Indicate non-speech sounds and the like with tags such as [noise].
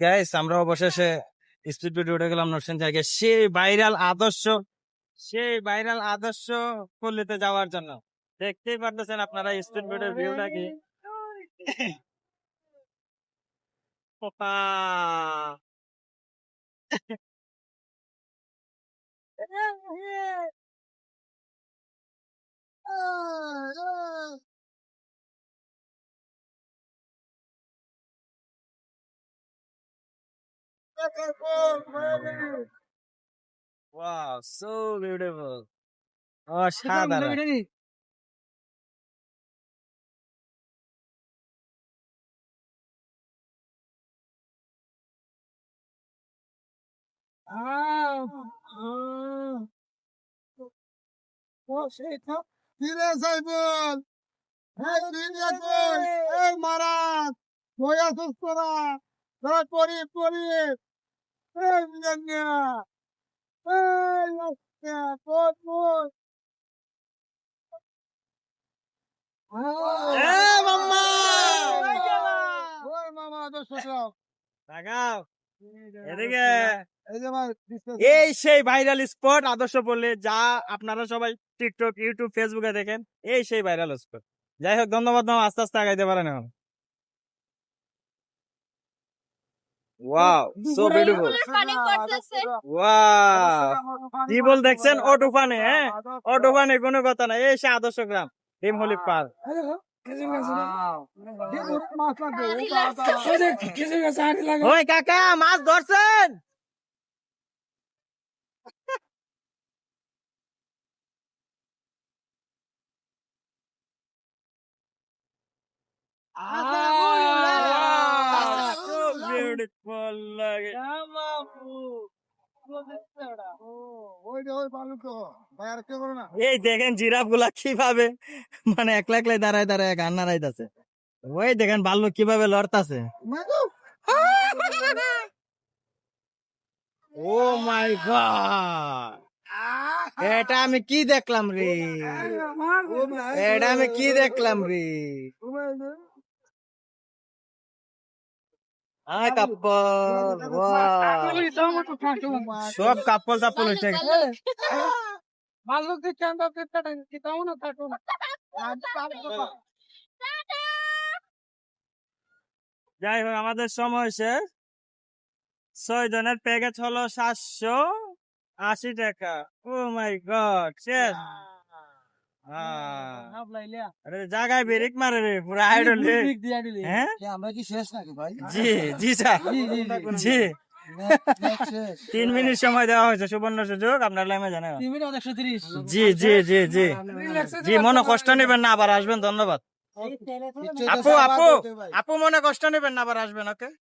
Guys আমরা অবশেষে speed উঠে গেলাম নরসিং জায়গায় সেই ভাইরাল আদর্শ সেই ভাইরাল আদর্শ পল্লীতে যাওয়ার জন্য। দেখতেই পারতেছেন আপনারা স্পিড ভিউটা কি? পোপা [laughs] [laughs] Wow, so beautiful. অসাধারণ ফিরে সাইবুল এই ফিরে কই এই মারাত বয়া সুস্তরা তোরা পরি পরি। এই সেই ভাইরাল স্পট আদর্শ বললে যা আপনারা সবাই টিকটক ইউটিউব ফেসবুকে দেখেন এই সেই ভাইরাল স্পট যাই হোক ধন্যবাদ। আস্তে আস্তে আগাইতে পারেন এখন। ওয়াও সো বিউটিফুল ওয়াও কি বল দেখছেন? ও টুফানে হ্যাঁ? ও টুফানে কোনো কথা না এই সে আদর্শ গ্রাম ডিমহলি পার্ক মাছ লাগবে ওই কাকা মাছ ধরছেন? so লাগে এই দেখেন জিরাফগুলা কীভাবে মানে একলা একলাই দাঁড়ায় দাঁড়ায় গান নাড়াইতাছে ওই দেখেন ভাল্লুক কীভাবে লড়তাছে ও মাই গড এটা আমি কি দেখলাম রে এটা আমি কি দেখলাম রে আয় কাপল সব কাপল চাপল গেছে। ভাল্লুক দিচ্ছে আমরা কি তাও না যাই হোক আমাদের সময় শেষ ছয় জনের প্যাকেজ হলো সাতশো আশি টাকা ও মাই গড শেষ জায়গায় বেরিক মারে রে পুরো আইডল হ্যাঁ? আমরা কি শেষ নাকি ভাই? জি জি স্যার। জি তিন মিনিট সময় দেওয়া হয়েছে সুবর্ণ সুযোগ আপনার লাইমে জানেন জি জি জি জি। জি মনে কষ্ট নেবেন না আবার আসবেন ধন্যবাদ। আপু আপু আপু মনে কষ্ট নেবেন না আবার আসবেন ওকে?